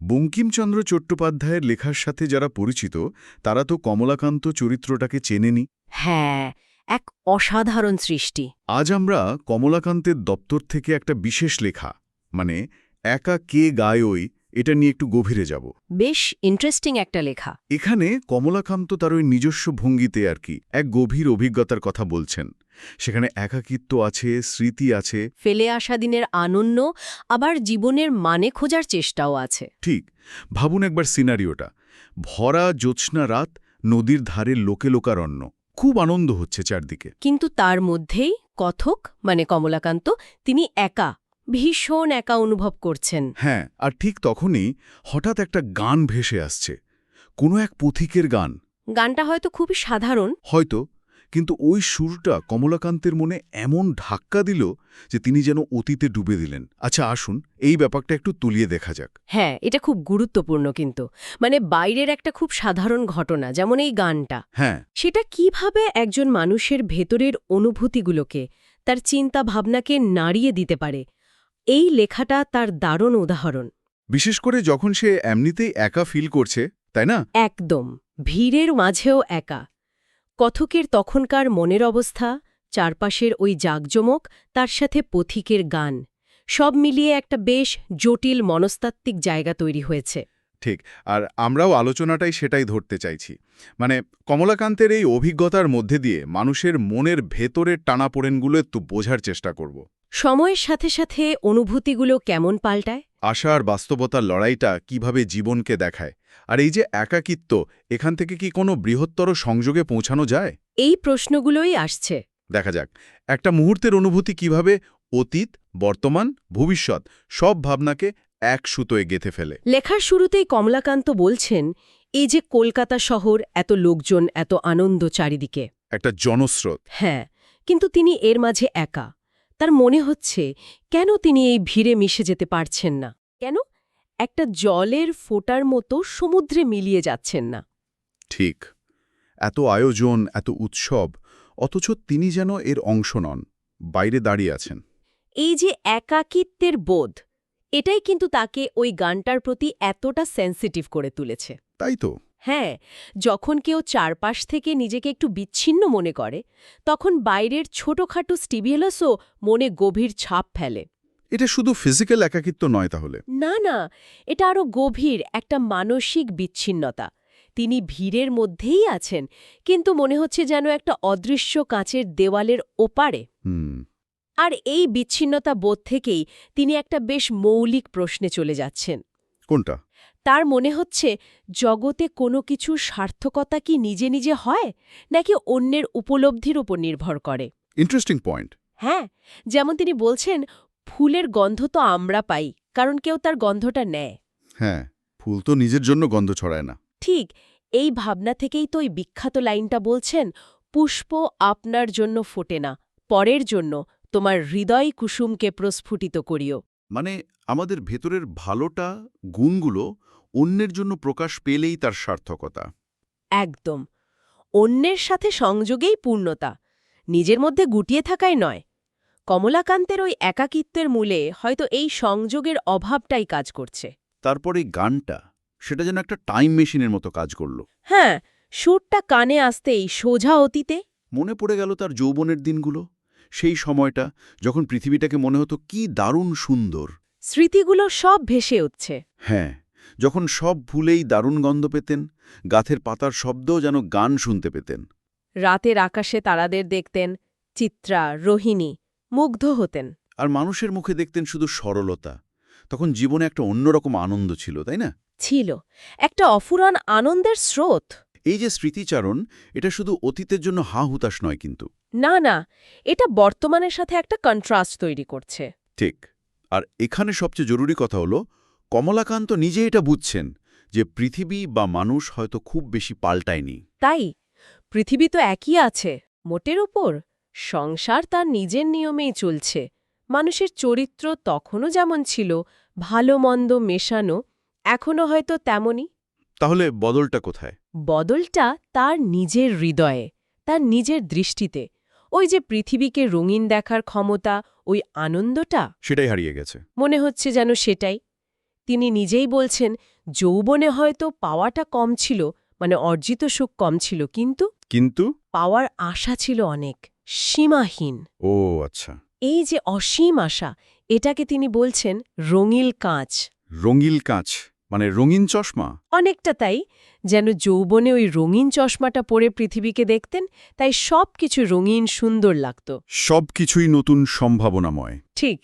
বঙ্কিমচন্দ্র চট্টোপাধ্যায়ের লেখার সাথে যারা পরিচিত তারা তো কমলাকান্ত চরিত্রটাকে চেনেনি। হ্যাঁ এক অসাধারণ সৃষ্টি। আজ আমরা কমলাকান্তের দপ্তর থেকে একটা বিশেষ লেখা মানে একা কে গায় ওই এটা নিয়ে একটু গভীরে যাব। বেশ ইন্টারেস্টিং একটা লেখা। এখানে কমলাকান্ত তার ওই নিজস্ব ভঙ্গিতে আর কি এক গভীর অভিজ্ঞতার কথা বলছেন। সেখানে একাকিত্ব আছে স্মৃতি আছে। ফেলে আসা দিনের আনন্দ আবার জীবনের মানে খোঁজার চেষ্টাও আছে। ঠিক ভাবুন একবার সিনারিওটা। ভরা জ্যোৎস্না রাত নদীর ধারে লোকে লোকারণ্য। খুব আনন্দ হচ্ছে চারদিকে। কিন্তু তার মধ্যেই কথক মানে কমলাকান্ত তিনি একা ভীষণ একা অনুভব করছেন। হ্যাঁ আর ঠিক তখনই হঠাৎ একটা গান ভেসে আসছে। কোনো এক পথিকের গান। গানটা হয়তো খুবই সাধারণ। হয়তো কিন্তু ওই সুরটা কমলাকান্তের মনে এমন ধাক্কা দিল যে তিনি যেন অতীতে ডুবে দিলেন। আচ্ছা আসুন এই ব্যাপারটা একটু তুলিয়ে দেখা যাক। হ্যাঁ এটা খুব গুরুত্বপূর্ণ কিন্তু। মানে বাইরের একটা খুব সাধারণ ঘটনা যেমন এই গানটা। হ্যাঁ। সেটা কীভাবে একজন মানুষের ভেতরের অনুভূতিগুলোকে তার চিন্তা ভাবনাকে নাড়িয়ে দিতে পারে? এই লেখাটা তার দারুণ উদাহরণ। বিশেষ করে যখন সে এমনিতেই একা ফিল করছে তাই না? একদম। ভিড়ের মাঝেও একা। কথকের তখনকার মনের অবস্থা চারপাশের ওই জাকজমক তার সাথে পথিকের গান সব মিলিয়ে একটা বেশ জটিল মনস্তাত্ত্বিক জায়গা তৈরি হয়েছে। ঠিক আর আমরাও আলোচনাটাই সেটাই ধরতে চাইছি। মানে কমলাকান্তের এই অভিজ্ঞতার মধ্যে দিয়ে মানুষের মনের ভেতরের টানাপোড়েনগুলো একটু বোঝার চেষ্টা করব। সময়ের সাথে সাথে অনুভূতিগুলো কেমন পাল্টায়? আশা আর বাস্তবতার লড়াইটা কীভাবে জীবনকে দেখায়? আর এই যে একাকিত্ব এখান থেকে কি কোনো বৃহত্তর সংযোগে পৌঁছানো যায়? এই প্রশ্নগুলোই আসছে। দেখা যাক। একটা মুহূর্তের অনুভূতি কীভাবে অতীত বর্তমান ভবিষ্যৎ সব ভাবনাকে এক সুতোয় গেথে ফেলে। লেখার শুরুতেই কমলাকান্ত বলছেন এই যে কলকাতা শহর এত লোকজন এত আনন্দ চারিদিকে। একটা জনস্রোত। হ্যাঁ কিন্তু তিনি এর মাঝে একা। তার মনে হচ্ছে কেন তিনি এই ভিড়ে মিশে যেতে পারছেন না? কেন? একটা জলের ফোটার মতো সমুদ্রে মিলিয়ে যাচ্ছেন না। ঠিক। এত আয়োজন এত উৎসব অথচ তিনি যেন এর অংশ নন বাইরে দাঁড়িয়ে আছেন। এই যে একাকিত্বের বোধ এটাই কিন্তু তাকে ওই গানটার প্রতি এতটা সেন্সিটিভ করে তুলেছে। তাই তো। হ্যাঁ যখন কেউ চারপাশ থেকে নিজেকে একটু বিচ্ছিন্ন মনে করে তখন বাইরের ছোটখাটো স্টিবিয়েলাসও মনে গভীর ছাপ ফেলে। এটা শুধু ফিজিক্যাল একাকিত্ব নয় তাহলে? না না এটা আরও গভীর একটা মানসিক বিচ্ছিন্নতা। তিনি ভিড়ের মধ্যেই আছেন কিন্তু মনে হচ্ছে যেন একটা অদৃশ্য কাঁচের দেওয়ালের ওপারে। হুম। আর এই বিচ্ছিন্নতা বোধ থেকেই তিনি একটা বেশ মৌলিক প্রশ্নে চলে যাচ্ছেন। কোনটা? তার মনে হচ্ছে জগতে কোনো কিছু সার্থকতা কি নিজে নিজে হয় নাকি অন্যের উপলব্ধির উপর নির্ভর করে? ইন্টারেস্টিং পয়েন্ট হ্যাঁ যেমন তিনি বলছেন ফুলের গন্ধ তো আমরা পাই কারণ কেউ তার গন্ধটা নেয়। হ্যাঁ ফুল তো নিজের জন্য গন্ধ ছড়ায় না। ঠিক এই ভাবনা থেকেই তো ওই বিখ্যাত লাইনটা বলছেন পুষ্প আপনার জন্য ফোটে না পরের জন্য তোমার হৃদয় কুসুমকে প্রস্ফুটিত করিও। মানে আমাদের ভেতরের ভালোটা গুণগুলো অন্যের জন্য প্রকাশ পেলেই তার সার্থকতা। একদম। অন্যের সাথে সংযোগেই পূর্ণতা নিজের মধ্যে গুটিয়ে থাকাই নয়। কমলাকান্তের ওই একাকিত্বের মূলে হয়তো এই সংযোগের অভাবটাই কাজ করছে। তারপরে গানটা সেটা যেন একটা টাইম মেশিনের মতো কাজ করল। হ্যাঁ সুরটা কানে আসতেই সোজা অতীতে। মনে পড়ে গেল তার যৌবনের দিনগুলো সেই সময়টা যখন পৃথিবীটাকে মনে হতো কি দারুণ সুন্দর। স্মৃতিগুলো সব ভেসে উঠছে। হ্যাঁ। যখন সব ভুলেই দারুণ গন্ধ পেতেন গাথের পাতার শব্দও যেন গান শুনতে পেতেন। রাতের আকাশে তারাদের দেখতেন চিত্রা রোহিণী মুগ্ধ হতেন। আর মানুষের মুখে দেখতেন শুধু সরলতা। তখন জীবনে একটা অন্যরকম আনন্দ ছিল তাই না? ছিল। একটা অফুরান আনন্দের স্রোত। এই যে স্মৃতিচারণ এটা শুধু অতীতের জন্য হা হুতাশ নয় কিন্তু। না না এটা বর্তমানের সাথে একটা কন্ট্রাস্ট তৈরি করছে। ঠিক। আর এখানে সবচেয়ে জরুরি কথা হলো কমলাকান্ত নিজে এটা বুঝছেন যে পৃথিবী বা মানুষ হয়তো খুব বেশি পাল্টায়নি। তাই? পৃথিবী তো একই আছে মোটের ওপর সংসার তার নিজের নিয়মেই চলছে। মানুষের চরিত্র তখনও যেমন ছিল ভালো মন্দ মেশানো এখনও হয়তো তেমনই। তাহলে বদলটা কোথায়? বদলটা তার নিজের হৃদয়ে তার নিজের দৃষ্টিতে। ওই যে পৃথিবীকে রঙিন দেখার ক্ষমতা ওই আনন্দটা। সেটাই হারিয়ে গেছে। মনে হচ্ছে যেন সেটাই। তিনি নিজেই বলছেন যৌবনে হয়তো পাওয়াটা কম ছিল মানে অর্জিত সুখ কম ছিল কিন্তু কিন্তু? পাওয়ার আশা ছিল অনেক সীমাহীন। ও আচ্ছা। এই যে অসীম আশা এটাকে তিনি বলছেন রঙিল কাঁচ। রঙিল কাঁচ মানে রঙিন চশমা? অনেকটা তাই যেন যৌবনে ওই রঙিন চশমাটা পরে পৃথিবীকে দেখতেন তাই সব কিছু রঙিন সুন্দর লাগত। সব কিছুই নতুন সম্ভাবনাময়। ঠিক।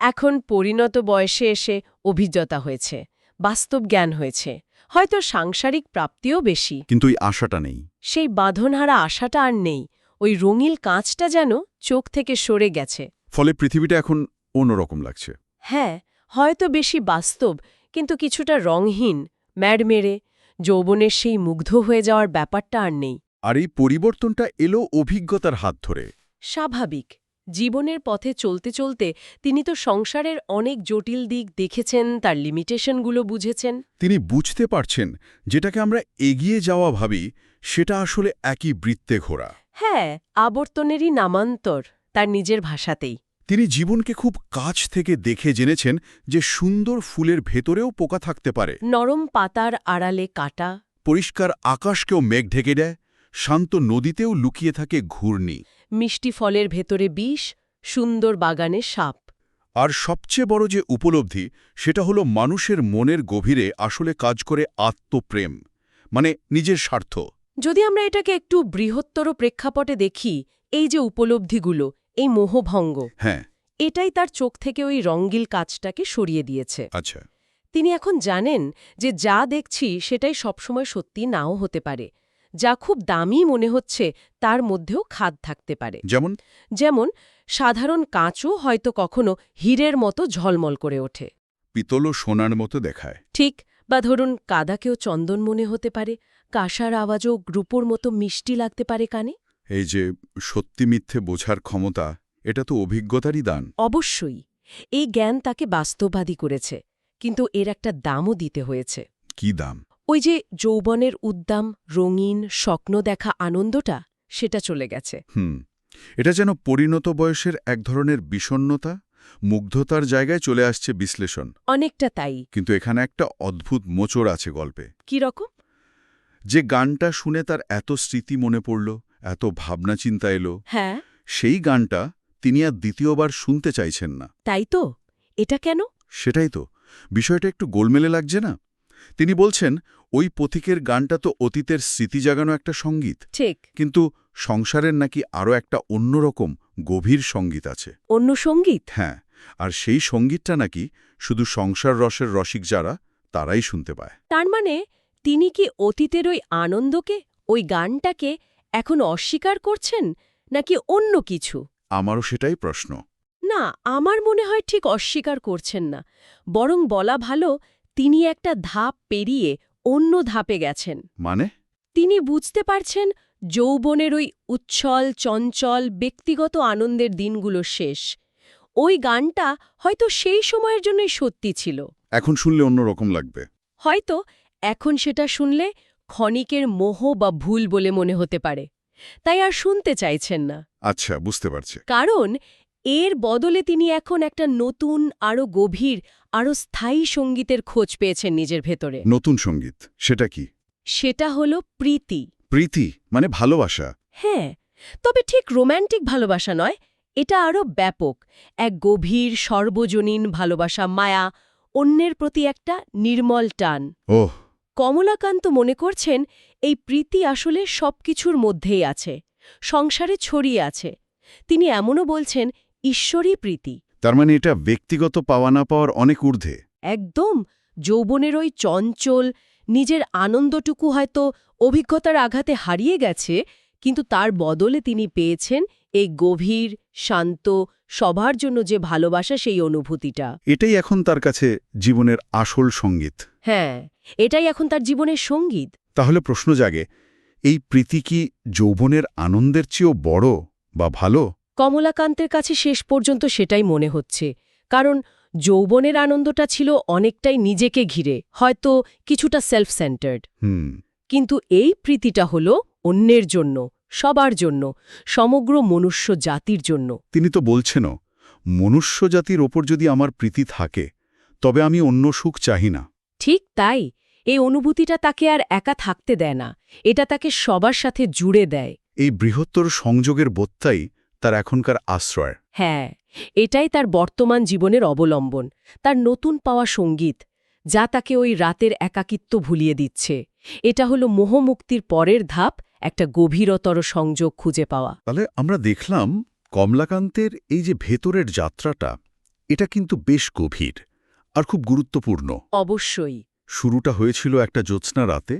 এখন পরিণত বয়সে এসে অভিজ্ঞতা হয়েছে বাস্তব জ্ঞান হয়েছে হয়তো সাংসারিক প্রাপ্তিও বেশি। কিন্তু ওই আশাটা নেই। সেই বাঁধনহারা আশাটা আর নেই ওই রঙিল কাঁচটা যেন চোখ থেকে সরে গেছে। ফলে পৃথিবীটা এখন অন্যরকম লাগছে। হ্যাঁ হয়তো বেশি বাস্তব কিন্তু কিছুটা রংহীন ম্যাডমেরে যৌবনের সেই মুগ্ধ হয়ে যাওয়ার ব্যাপারটা আর নেই। আর এই পরিবর্তনটা এলো অভিজ্ঞতার হাত ধরে। স্বাভাবিক। জীবনের পথে চলতে চলতে তিনি তো সংসারের অনেক জটিল দিক দেখেছেন তার লিমিটেশনগুলো বুঝেছেন। তিনি বুঝতে পারছেন যেটাকে আমরা এগিয়ে যাওয়া ভাবি সেটা আসলে একই বৃত্তে ঘোরা। হ্যাঁ আবর্তনেরই নামান্তর তার নিজের ভাষাতেই। তিনি জীবনকে খুব কাছ থেকে দেখে জেনেছেন যে সুন্দর ফুলের ভেতরেও পোকা থাকতে পারে। নরম পাতার আড়ালে কাটা। পরিষ্কার আকাশকেও মেঘ ঢেকে দেয় শান্ত নদীতেও লুকিয়ে থাকে ঘূর্ণি। মিষ্টি ফলের ভেতরে বিষ সুন্দর বাগানে সাপ। আর সবচেয়ে বড় যে উপলব্ধি সেটা হলো মানুষের মনের গভীরে আসলে কাজ করে আত্মপ্রেম মানে নিজের স্বার্থ। যদি আমরা এটাকে একটু বৃহত্তর প্রেক্ষাপটে দেখি এই যে উপলব্ধিগুলো এই মোহভঙ্গ হ্যাঁ। এটাই তার চোখ থেকে ওই রঙ্গিল কাজটাকে সরিয়ে দিয়েছে। আচ্ছা। তিনি এখন জানেন যে যা দেখছি সেটাই সবসময় সত্যি নাও হতে পারে। যা খুব দামি মনে হচ্ছে তার মধ্যেও খাদ থাকতে পারে। যেমন? যেমন সাধারণ কাঁচও হয়তো কখনো হীরের মতো ঝলমল করে ওঠে। পিতল ও সোনার মতো দেখায়। ঠিক বা ধরুন কাদাকেও চন্দন মনে হতে পারে কাঁসার আওয়াজও গ্রুপোর মতো মিষ্টি লাগতে পারে কানে। এই যে সত্যি মিথ্যে বোঝার ক্ষমতা এটা তো অভিজ্ঞতারই দান। অবশ্যই এই জ্ঞান তাকে বাস্তববাদী করেছে কিন্তু এর একটা দামও দিতে হয়েছে। কি দাম? ওই যে যৌবনের উদ্দাম রঙিন স্বপ্ন দেখা আনন্দটা সেটা চলে গেছে। হুম এটা যেন পরিণত বয়সের এক ধরনের বিষণ্নতা মুগ্ধতার জায়গায় চলে আসছে বিশ্লেষণ। অনেকটা তাই। কিন্তু এখানে একটা অদ্ভুত মোচড় আছে গল্পে। কি রকম? যে গানটা শুনে তার এত স্মৃতি মনে পড়ল এত ভাবনা চিন্তা এলো হ্যাঁ। সেই গানটা তিনি আর দ্বিতীয়বার শুনতে চাইছেন না। তাই তো? এটা কেন? সেটাই তো। বিষয়টা একটু গোলমেলে লাগছে না? তিনি বলছেন ওই পথিকের গানটা তো অতীতের স্মৃতি জাগানো একটা সংগীত। ঠিক। কিন্তু সংসারের নাকি আরও একটা অন্যরকম গভীর সংগীত আছে। অন্য সংগীত? হ্যাঁ আর সেই সঙ্গীতটা নাকি শুধু সংসার রসের রসিক যারা তারাই শুনতে পায়। তার মানে তিনি কি অতীতের ওই আনন্দকে ওই গানটাকে এখন অস্বীকার করছেন নাকি অন্য কিছু? আমারও সেটাই প্রশ্ন। না আমার মনে হয় ঠিক অস্বীকার করছেন না। বরং বলা ভালো তিনি একটা ধাপ পেরিয়ে অন্য ধাপে গেছেন। মানে? তিনি বুঝতে পারছেন যৌবনের ওই উচ্ছল চঞ্চল ব্যক্তিগত আনন্দের দিনগুলো শেষ। ওই গানটা হয়তো সেই সময়ের জন্যই সত্যি ছিল। এখন শুনলে অন্যরকম লাগবে। হয়তো এখন সেটা শুনলে ক্ষণিকের মোহ বা ভুল বলে মনে হতে পারে। তাই আর শুনতে চাইছেন না। আচ্ছা বুঝতে পারছি। কারণ এর বদলে তিনি এখন একটা নতুন আরও গভীর আরও স্থায়ী সঙ্গীতের খোঁজ পেয়েছেন নিজের ভেতরে। নতুন সংগীত সেটা কি? সেটা হলো প্রীতি। প্রীতি মানে ভালোবাসা? হ্যাঁ তবে ঠিক রোম্যান্টিক ভালোবাসা নয় এটা আরও ব্যাপক। এক গভীর সর্বজনীন ভালোবাসা মায়া অন্যের প্রতি একটা নির্মল টান। ওহ। কমলাকান্ত মনে করছেন এই প্রীতি আসলে সবকিছুর মধ্যেই আছে সংসারে ছড়িয়ে আছে। তিনি এমনও বলছেন ঈশ্বরী প্রীতি। তার মানে এটা ব্যক্তিগত পাওয়া না পাওয়ার অনেক ঊর্ধ্বে। একদম। যৌবনের ওই চঞ্চল নিজের আনন্দটুকু হয়তো অভিজ্ঞতার আঘাতে হারিয়ে গেছে কিন্তু তার বদলে তিনি পেয়েছেন এই গভীর শান্ত সবার জন্য যে ভালোবাসা সেই অনুভূতিটা। এটাই এখন তার কাছে জীবনের আসল সংগীত। হ্যাঁ এটাই এখন তার জীবনের সংগীত। তাহলে প্রশ্ন জাগে এই প্রীতি কি যৌবনের আনন্দের চেয়েও বড় বা ভালো? কমলাকান্তের কাছে শেষ পর্যন্ত সেটাই মনে হচ্ছে। কারণ যৌবনের আনন্দটা ছিল অনেকটাই নিজেকে ঘিরে হয়তো কিছুটা সেলফ সেন্টার্ড কিন্তু এই প্রীতিটা হল অন্যের জন্য সবার জন্য সমগ্র মনুষ্য জাতির জন্য। তিনি তো বলছেনও মনুষ্য জাতির ওপর যদি আমার প্রীতি থাকে তবে আমি অন্য সুখ চাহি না। ঠিক তাই এই অনুভূতিটা তাকে আর একা থাকতে দেয় না এটা তাকে সবার সাথে জুড়ে দেয়। এই বৃহত্তর সংযোগের বোধটাই তার এখনকার আশ্রয়। হ্যাঁ এটাই তার বর্তমান জীবনের অবলম্বন তার নতুন পাওয়া সংগীত যা তাকে ওই রাতের একাকিত্ব ভুলিয়ে দিচ্ছে। এটা হলো মোহমুক্তির পরের ধাপ একটা গভীরতর সংযোগ খুঁজে পাওয়া। তাহলে আমরা দেখলাম কমলাকান্তের এই যে ভেতরের যাত্রাটা এটা কিন্তু বেশ গভীর আর খুব গুরুত্বপূর্ণ। অবশ্যই। শুরুটা হয়েছিল একটা জ্যোৎস্না রাতে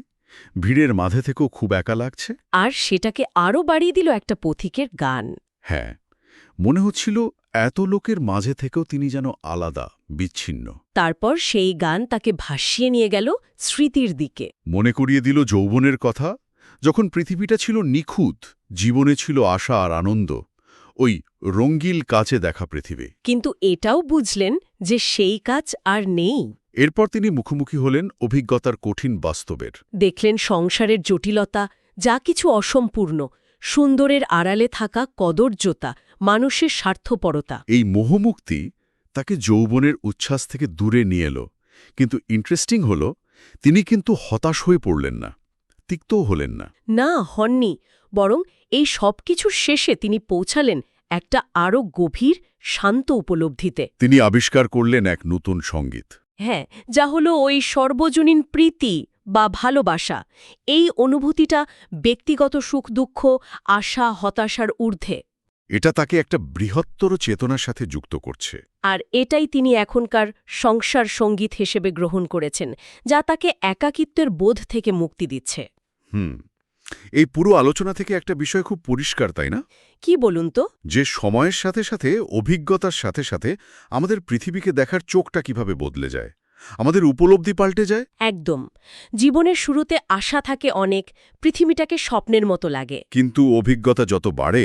ভিড়ের মাঝে থেকেও খুব একা লাগছে। আর সেটাকে আরও বাড়িয়ে দিল একটা পথিকের গান। হ্যাঁ মনে হচ্ছিল এত লোকের মাঝে থেকেও তিনি যেন আলাদা বিচ্ছিন্ন। তারপর সেই গান তাকে ভাসিয়ে নিয়ে গেল স্মৃতির দিকে। মনে করিয়ে দিল যৌবনের কথা যখন পৃথিবীটা ছিল নিখুঁত জীবনে ছিল আশা আর আনন্দ ওই রঙ্গিল কাছে দেখা পৃথিবী। কিন্তু এটাও বুঝলেন যে সেই কাজ আর নেই। এরপর তিনি মুখোমুখি হলেন অভিজ্ঞতার কঠিন বাস্তবের। দেখলেন সংসারের জটিলতা যা কিছু অসম্পূর্ণ সুন্দরের আড়ালে থাকা কদর্যতা মানুষের স্বার্থপরতা। এই মোহমুক্তি তাকে যৌবনের উচ্ছ্বাস থেকে দূরে নিয়ে এলো। কিন্তু ইন্টারেস্টিং হল তিনি কিন্তু হতাশ হয়ে পড়লেন না তিক্তও হলেন না। না হননি বরং এই সব কিছুর শেষে তিনি পৌঁছালেন একটা আরও গভীর শান্ত উপলব্ধিতে। তিনি আবিষ্কার করলেন এক নতুন সংগীত। হ্যাঁ যা হলো ওই সর্বজনীন প্রীতি। বা ভালোবাসা এই অনুভূতিটা ব্যক্তিগত সুখ দুঃখ আশা হতাশার ঊর্ধ্বে। এটা তাকে একটা বৃহত্তর চেতনার সাথে যুক্ত করছে। আর এটাই তিনি এখনকার সংসার সংগীত হিসেবে গ্রহণ করেছেন যা তাকে একাকিত্বের বোধ থেকে মুক্তি দিচ্ছে। হুম এই পুরো আলোচনা থেকে একটা বিষয় খুব পরিষ্কার তাই না? কি বলুন তো? যে সময়ের সাথে সাথে অভিজ্ঞতার সাথে সাথে আমাদের পৃথিবীকে দেখার চোখটা কীভাবে বদলে যায়? আমাদের উপলব্ধি পাল্টে যায়? একদম। জীবনের শুরুতে আশা থাকে অনেক পৃথিবীটাকে স্বপ্নের মতো লাগে। কিন্তু অভিজ্ঞতা যত বাড়ে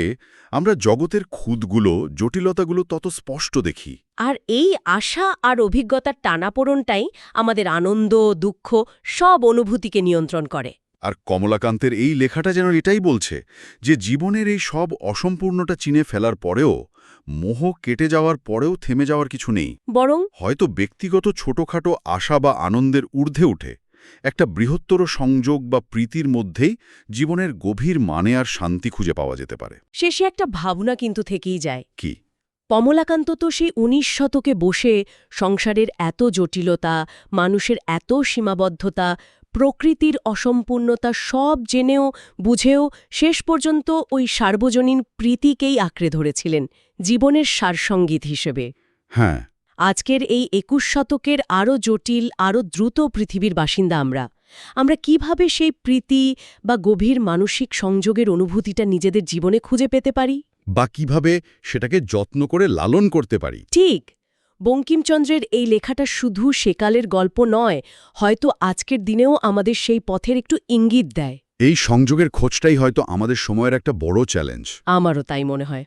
আমরা জগতের খুদগুলো জটিলতাগুলো তত স্পষ্ট দেখি। আর এই আশা আর অভিজ্ঞতার টানাপোড়নটাই আমাদের আনন্দ দুঃখ সব অনুভূতিকে নিয়ন্ত্রণ করে। আর কমলাকান্তের এই লেখাটা যেন এটাই বলছে যে জীবনের এই সব অসম্পূর্ণটা চিনে ফেলার পরেও মোহ কেটে যাওয়ার পরেও থেমে যাওয়ার কিছু নেই। বরং হয়তো ব্যক্তিগত ছোটখাটো আশা বা আনন্দের ঊর্ধ্বে উঠে একটা বৃহত্তর সংযোগ বা প্রীতির মধ্যেই জীবনের গভীর মানে আর শান্তি খুঁজে পাওয়া যেতে পারে। শেষে একটা ভাবনা কিন্তু থেকেই যায়। কি? কমলাকান্ত তো সেই উনিশ শতকে বসে সংসারের এত জটিলতা মানুষের এত সীমাবদ্ধতা প্রকৃতির অসম্পূর্ণতা সব জেনেও বুঝেও শেষ পর্যন্ত ওই সার্বজনীন প্রীতিকেই আঁকড়ে ধরেছিলেন। জীবনের সারসঙ্গীত হিসেবে। হ্যাঁ। আজকের এই একুশ শতকের আরও জটিল আরও দ্রুত পৃথিবীর বাসিন্দা আমরা। আমরা কীভাবে সেই প্রীতি বা গভীর মানসিক সংযোগের অনুভূতিটা নিজেদের জীবনে খুঁজে পেতে পারি? বা কীভাবে সেটাকে যত্ন করে লালন করতে পারি? ঠিক। বঙ্কিমচন্দ্রের এই লেখাটা শুধু সেকালের গল্প নয় হয়তো আজকের দিনেও আমাদের সেই পথের একটু ইঙ্গিত দেয়। এই সংযোগের খোঁজটাই হয়তো আমাদের সময়ের একটা বড় চ্যালেঞ্জ আমারও তাই মনে হয়।